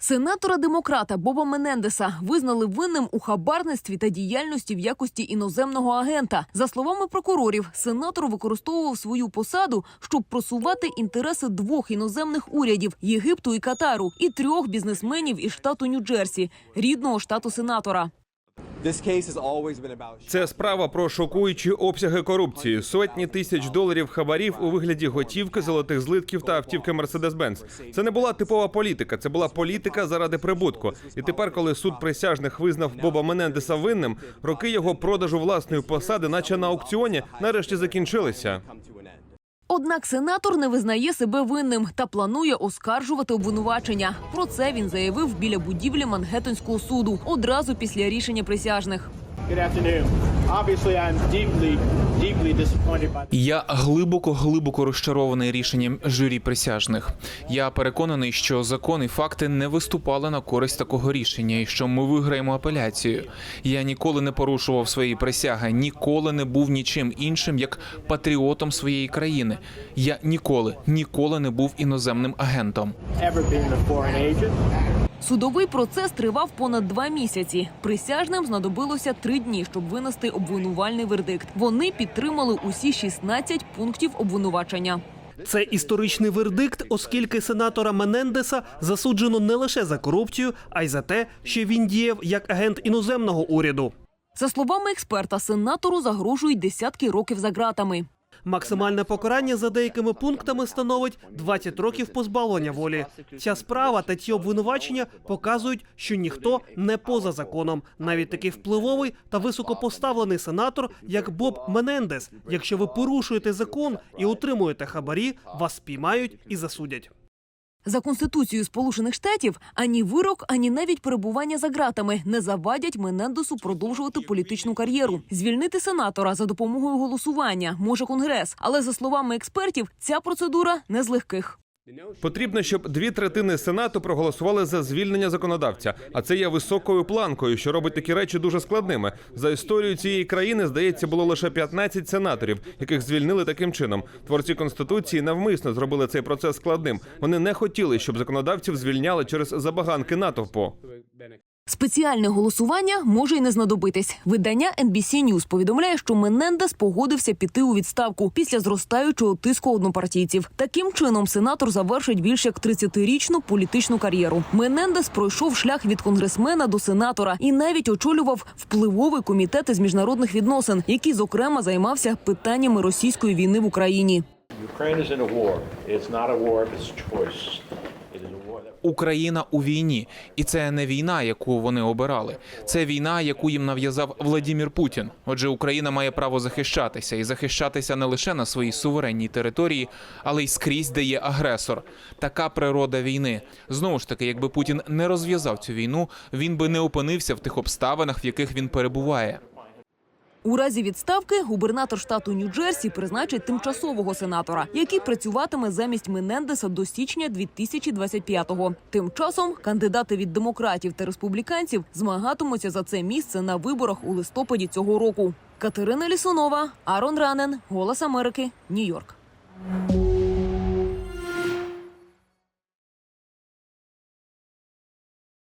Сенатора демократа Боба Менендеса визнали винним у хабарництві та діяльності в якості іноземного агента. За словами прокурорів, сенатор використовував свою посаду, щоб просувати інтереси двох іноземних урядів Єгипту і Катару, і трьох бізнесменів із штату Нью-Джерсі, рідного штату сенатора. Це справа про шокуючі обсяги корупції, сотні тисяч доларів хабарів у вигляді готівки, золотих злитків та автівки Mercedes-Benz. Це не була типова політика, це була політика заради прибутку. І тепер, коли суд присяжних визнав Боба Менендеса винним, роки його продажу власної посади, наче на аукціоні, нарешті закінчилися. Однак сенатор не визнає себе винним та планує оскаржувати обвинувачення. Про це він заявив біля будівлі Мангеттенського суду одразу після рішення присяжних. Good afternoon. Obviously, I'm deeply, deeply disappointed by Я глибоко глибоко розчарований рішенням журі присяжних. Я переконаний, що закон і факти не виступали на користь такого рішення, і що ми виграємо апеляцію. Я ніколи не порушував свої присяги, ніколи не був нічим іншим як патріотом своєї країни. Я ніколи, ніколи не був іноземним агентом. Судовий процес тривав понад два місяці. Присяжним знадобилося три дні, щоб винести обвинувальний вердикт. Вони підтримали усі 16 пунктів обвинувачення. Це історичний вердикт, оскільки сенатора Менендеса засуджено не лише за корупцію, а й за те, що він діяв як агент іноземного уряду. За словами експерта, сенатору загрожують десятки років за ґратами. Максимальне покарання за деякими пунктами становить 20 років позбавлення волі. Ця справа та ці обвинувачення показують, що ніхто не поза законом, навіть такий впливовий та високопоставлений сенатор, як Боб Менендес. Якщо ви порушуєте закон і утримуєте хабарі, вас спіймають і засудять. За конституцією Сполучених Штатів ані вирок, ані навіть перебування за ґратами не завадять Менендесу продовжувати політичну кар'єру. Звільнити сенатора за допомогою голосування може конгрес, але за словами експертів, ця процедура не з легких. Потрібно, щоб дві третини сенату проголосували за звільнення законодавця. А це є високою планкою, що робить такі речі дуже складними. За історію цієї країни здається було лише 15 сенаторів, яких звільнили таким чином. Творці конституції навмисно зробили цей процес складним. Вони не хотіли, щоб законодавців звільняли через забаганки натовпу. Спеціальне голосування може й не знадобитись. Видання NBC News повідомляє, що Менендес погодився піти у відставку після зростаючого тиску однопартійців. Таким чином сенатор завершить більш як 30-річну політичну кар'єру. Менендес пройшов шлях від конгресмена до сенатора і навіть очолював впливовий комітет із міжнародних відносин, який зокрема займався питаннями російської війни в Україні. Ukraine is in a war. It is a war that Україна у війні, і це не війна, яку вони обирали. Це війна, яку їм нав'язав Владімір Путін. Отже, Україна має право захищатися і захищатися не лише на своїй суверенній території, але й скрізь, де є агресор. Така природа війни. Знову ж таки, якби Путін не розв'язав цю війну, він би не опинився в тих обставинах, в яких він перебуває. У разі відставки губернатор штату Нью-Джерсі призначить тимчасового сенатора, який працюватиме замість Менендеса до січня 2025-го. Тим часом кандидати від демократів та республіканців змагатимуться за це місце на виборах у листопаді цього року. Катерина Лісунова, Арон Ранен, Голос Америки, Нью-Йорк.